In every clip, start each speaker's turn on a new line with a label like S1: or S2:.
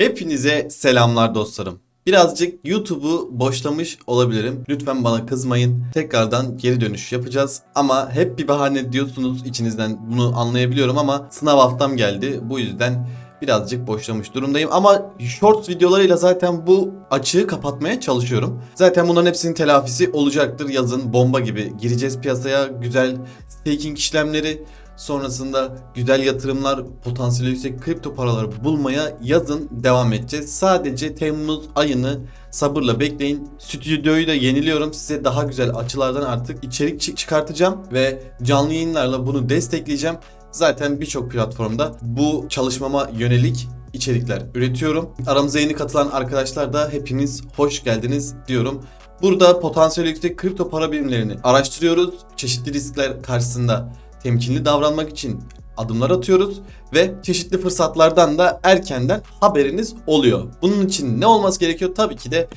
S1: Hepinize selamlar dostlarım. Birazcık YouTube'u boşlamış olabilirim. Lütfen bana kızmayın. Tekrardan geri dönüş yapacağız. Ama hep bir bahane diyorsunuz içinizden. Bunu anlayabiliyorum ama sınav haftam geldi. Bu yüzden birazcık boşlamış durumdayım. Ama shorts videolarıyla zaten bu açığı kapatmaya çalışıyorum. Zaten bunların hepsinin telafisi olacaktır. Yazın bomba gibi gireceğiz piyasaya. Güzel staking işlemleri, Sonrasında güzel yatırımlar, potansiyeli yüksek kripto paraları bulmaya yazın devam edeceğiz. Sadece Temmuz ayını sabırla bekleyin. Stüdyoyu da yeniliyorum. Size daha güzel açılardan artık içerik çı- çıkartacağım ve canlı yayınlarla bunu destekleyeceğim. Zaten birçok platformda bu çalışmama yönelik içerikler üretiyorum. Aramıza yeni katılan arkadaşlar da hepiniz hoş geldiniz diyorum. Burada potansiyeli yüksek kripto para birimlerini araştırıyoruz. Çeşitli riskler karşısında temkinli davranmak için adımlar atıyoruz ve çeşitli fırsatlardan da erkenden haberiniz oluyor. Bunun için ne olması gerekiyor? Tabii ki de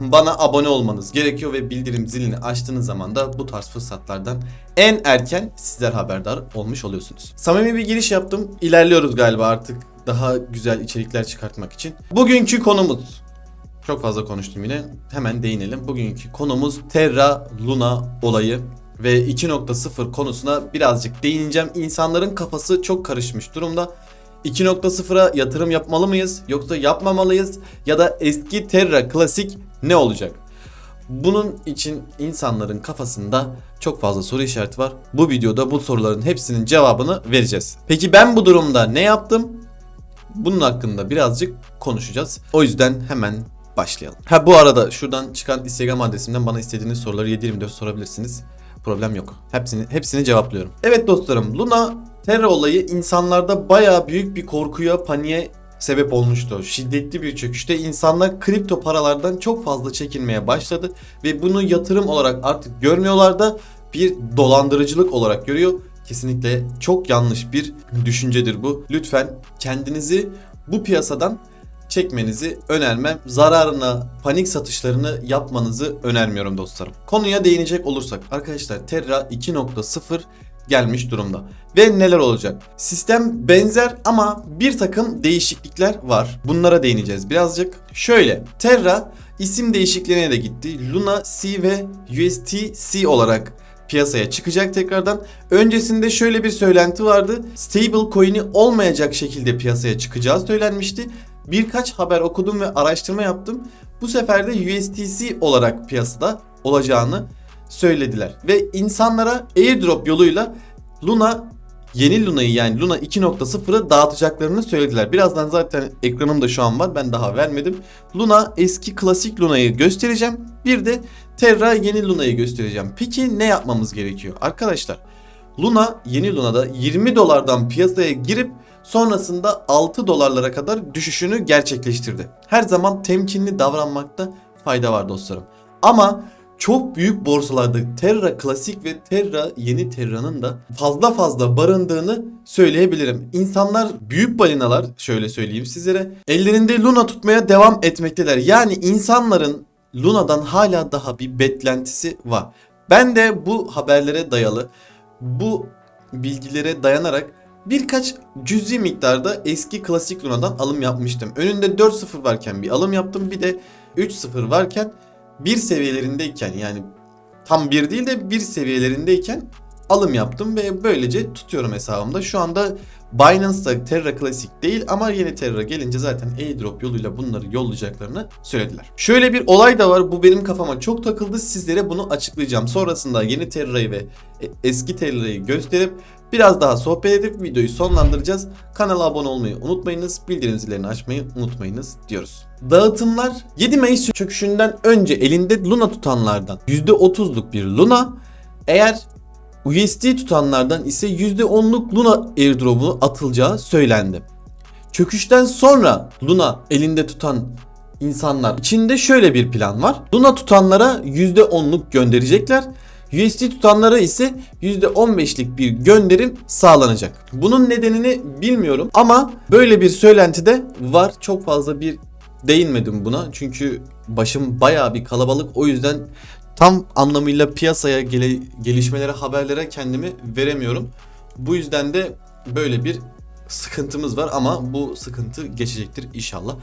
S1: bana abone olmanız gerekiyor ve bildirim zilini açtığınız zaman da bu tarz fırsatlardan en erken sizler haberdar olmuş oluyorsunuz. Samimi bir giriş yaptım. İlerliyoruz galiba artık daha güzel içerikler çıkartmak için. Bugünkü konumuz çok fazla konuştum yine. Hemen değinelim. Bugünkü konumuz Terra Luna olayı ve 2.0 konusuna birazcık değineceğim. İnsanların kafası çok karışmış durumda. 2.0'a yatırım yapmalı mıyız yoksa yapmamalıyız ya da eski Terra klasik ne olacak? Bunun için insanların kafasında çok fazla soru işareti var. Bu videoda bu soruların hepsinin cevabını vereceğiz. Peki ben bu durumda ne yaptım? Bunun hakkında birazcık konuşacağız. O yüzden hemen başlayalım. Ha bu arada şuradan çıkan Instagram adresimden bana istediğiniz soruları 7/24 sorabilirsiniz. Problem yok. Hepsini hepsini cevaplıyorum. Evet dostlarım, Luna Terra olayı insanlarda bayağı büyük bir korkuya, paniğe sebep olmuştu. Şiddetli bir çöküşte insanlar kripto paralardan çok fazla çekinmeye başladı ve bunu yatırım olarak artık görmüyorlar da bir dolandırıcılık olarak görüyor. Kesinlikle çok yanlış bir düşüncedir bu. Lütfen kendinizi bu piyasadan çekmenizi önermem. Zararına panik satışlarını yapmanızı önermiyorum dostlarım. Konuya değinecek olursak arkadaşlar Terra 2.0 gelmiş durumda. Ve neler olacak? Sistem benzer ama bir takım değişiklikler var. Bunlara değineceğiz birazcık. Şöyle Terra isim değişikliğine de gitti. Luna C ve USTC olarak piyasaya çıkacak tekrardan. Öncesinde şöyle bir söylenti vardı. Stable coin'i olmayacak şekilde piyasaya çıkacağı söylenmişti. Birkaç haber okudum ve araştırma yaptım. Bu sefer de USTC olarak piyasada olacağını söylediler. Ve insanlara airdrop yoluyla Luna yeni Luna'yı yani Luna 2.0'ı dağıtacaklarını söylediler. Birazdan zaten ekranımda şu an var. Ben daha vermedim. Luna eski klasik Luna'yı göstereceğim. Bir de Terra yeni Luna'yı göstereceğim. Peki ne yapmamız gerekiyor? Arkadaşlar Luna yeni Luna'da 20 dolardan piyasaya girip sonrasında 6 dolarlara kadar düşüşünü gerçekleştirdi. Her zaman temkinli davranmakta fayda var dostlarım. Ama çok büyük borsalarda Terra Klasik ve Terra Yeni Terra'nın da fazla fazla barındığını söyleyebilirim. İnsanlar büyük balinalar şöyle söyleyeyim sizlere ellerinde Luna tutmaya devam etmekteler. Yani insanların Luna'dan hala daha bir beklentisi var. Ben de bu haberlere dayalı bu bilgilere dayanarak birkaç cüzi miktarda eski klasik Luna'dan alım yapmıştım. Önünde 4.0 varken bir alım yaptım. Bir de 3.0 varken bir seviyelerindeyken yani tam bir değil de bir seviyelerindeyken alım yaptım ve böylece tutuyorum hesabımda. Şu anda Binance'da Terra Classic değil ama yeni Terra gelince zaten airdrop yoluyla bunları yollayacaklarını söylediler. Şöyle bir olay da var. Bu benim kafama çok takıldı. Sizlere bunu açıklayacağım. Sonrasında yeni Terra'yı ve e- eski Terra'yı gösterip biraz daha sohbet edip videoyu sonlandıracağız. Kanala abone olmayı unutmayınız. Bildirim zillerini açmayı unutmayınız diyoruz. Dağıtımlar 7 Mayıs çöküşünden önce elinde Luna tutanlardan %30'luk bir Luna eğer USD tutanlardan ise %10'luk Luna airdrop'u atılacağı söylendi. Çöküşten sonra Luna elinde tutan insanlar içinde şöyle bir plan var. Luna tutanlara %10'luk gönderecekler. USD tutanlara ise %15'lik bir gönderim sağlanacak. Bunun nedenini bilmiyorum ama böyle bir söylenti de var. Çok fazla bir değinmedim buna. Çünkü başım bayağı bir kalabalık. O yüzden tam anlamıyla piyasaya gele- gelişmelere, haberlere kendimi veremiyorum. Bu yüzden de böyle bir sıkıntımız var ama bu sıkıntı geçecektir inşallah.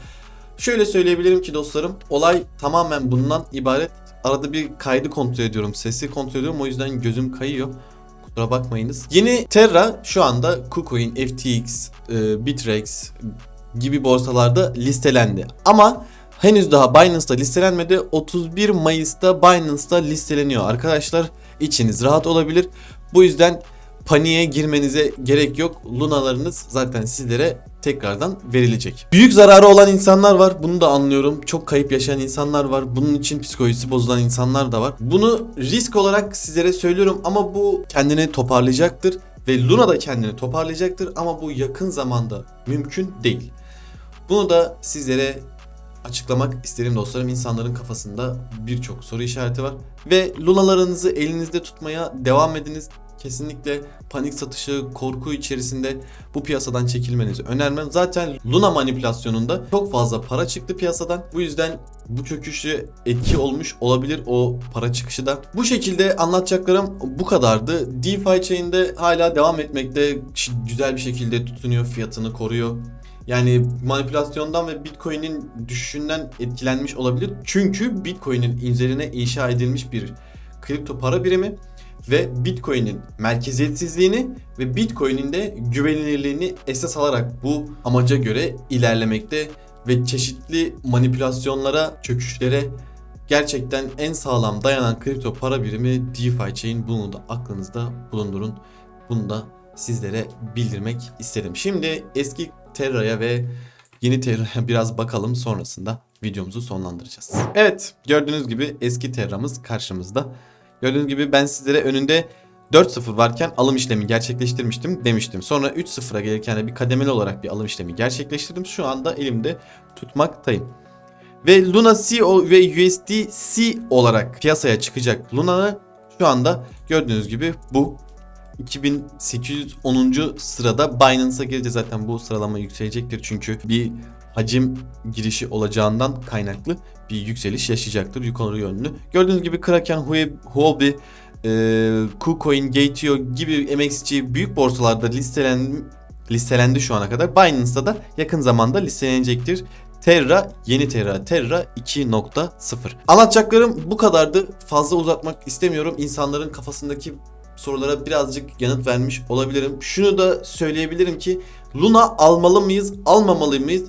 S1: Şöyle söyleyebilirim ki dostlarım olay tamamen bundan ibaret. Arada bir kaydı kontrol ediyorum, sesi kontrol ediyorum o yüzden gözüm kayıyor. Kusura bakmayınız. Yeni Terra şu anda KuCoin, FTX, e, Bitrex gibi borsalarda listelendi. Ama henüz daha Binance'da listelenmedi. 31 Mayıs'ta Binance'da listeleniyor arkadaşlar. İçiniz rahat olabilir. Bu yüzden paniğe girmenize gerek yok. Lunalarınız zaten sizlere tekrardan verilecek. Büyük zararı olan insanlar var. Bunu da anlıyorum. Çok kayıp yaşayan insanlar var. Bunun için psikolojisi bozulan insanlar da var. Bunu risk olarak sizlere söylüyorum ama bu kendini toparlayacaktır ve Luna da kendini toparlayacaktır ama bu yakın zamanda mümkün değil. Bunu da sizlere açıklamak isterim dostlarım. İnsanların kafasında birçok soru işareti var. Ve lunalarınızı elinizde tutmaya devam ediniz. Kesinlikle panik satışı, korku içerisinde bu piyasadan çekilmenizi önermem. Zaten Luna manipülasyonunda çok fazla para çıktı piyasadan. Bu yüzden bu çöküşe etki olmuş olabilir o para çıkışı da. Bu şekilde anlatacaklarım bu kadardı. DeFi chain'de hala devam etmekte güzel bir şekilde tutunuyor, fiyatını koruyor. Yani manipülasyondan ve Bitcoin'in düşüşünden etkilenmiş olabilir. Çünkü Bitcoin'in üzerine inşa edilmiş bir kripto para birimi ve Bitcoin'in merkeziyetsizliğini ve Bitcoin'in de güvenilirliğini esas alarak bu amaca göre ilerlemekte ve çeşitli manipülasyonlara, çöküşlere gerçekten en sağlam dayanan kripto para birimi DeFi Chain. Bunu da aklınızda bulundurun. Bunu da sizlere bildirmek istedim. Şimdi eski Terra'ya ve yeni Terra'ya biraz bakalım sonrasında videomuzu sonlandıracağız. Evet gördüğünüz gibi eski Terra'mız karşımızda. Gördüğünüz gibi ben sizlere önünde 4-0 varken alım işlemi gerçekleştirmiştim demiştim. Sonra 3-0'a gelirken de bir kademeli olarak bir alım işlemi gerçekleştirdim. Şu anda elimde tutmaktayım. Ve Luna C ve USDC olarak piyasaya çıkacak Luna'nı şu anda gördüğünüz gibi bu 2810. sırada Binance'a gelince zaten bu sıralama yükselecektir. Çünkü bir hacim girişi olacağından kaynaklı bir yükseliş yaşayacaktır yukarı yönlü. Gördüğünüz gibi Kraken, Huobi, e, KuCoin, Gate.io gibi MXC büyük borsalarda listelen, listelendi şu ana kadar. Binance'da da yakın zamanda listelenecektir. Terra, yeni Terra, Terra 2.0. Anlatacaklarım bu kadardı. Fazla uzatmak istemiyorum. İnsanların kafasındaki sorulara birazcık yanıt vermiş olabilirim. Şunu da söyleyebilirim ki Luna almalı mıyız, almamalı mıyız?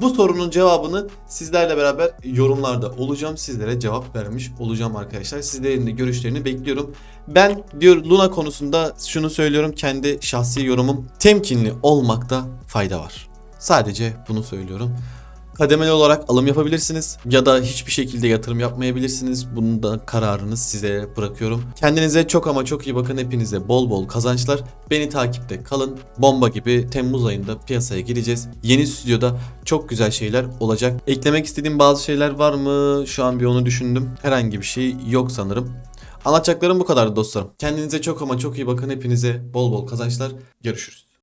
S1: Bu sorunun cevabını sizlerle beraber yorumlarda olacağım. Sizlere cevap vermiş olacağım arkadaşlar. Sizlerin de görüşlerini bekliyorum. Ben diyor Luna konusunda şunu söylüyorum kendi şahsi yorumum. Temkinli olmakta fayda var. Sadece bunu söylüyorum. Kademeli olarak alım yapabilirsiniz ya da hiçbir şekilde yatırım yapmayabilirsiniz. Bunun da kararını size bırakıyorum. Kendinize çok ama çok iyi bakın. Hepinize bol bol kazançlar. Beni takipte kalın. Bomba gibi Temmuz ayında piyasaya gireceğiz. Yeni stüdyoda çok güzel şeyler olacak. Eklemek istediğim bazı şeyler var mı? Şu an bir onu düşündüm. Herhangi bir şey yok sanırım. Anlatacaklarım bu kadar dostlarım. Kendinize çok ama çok iyi bakın. Hepinize bol bol kazançlar. Görüşürüz.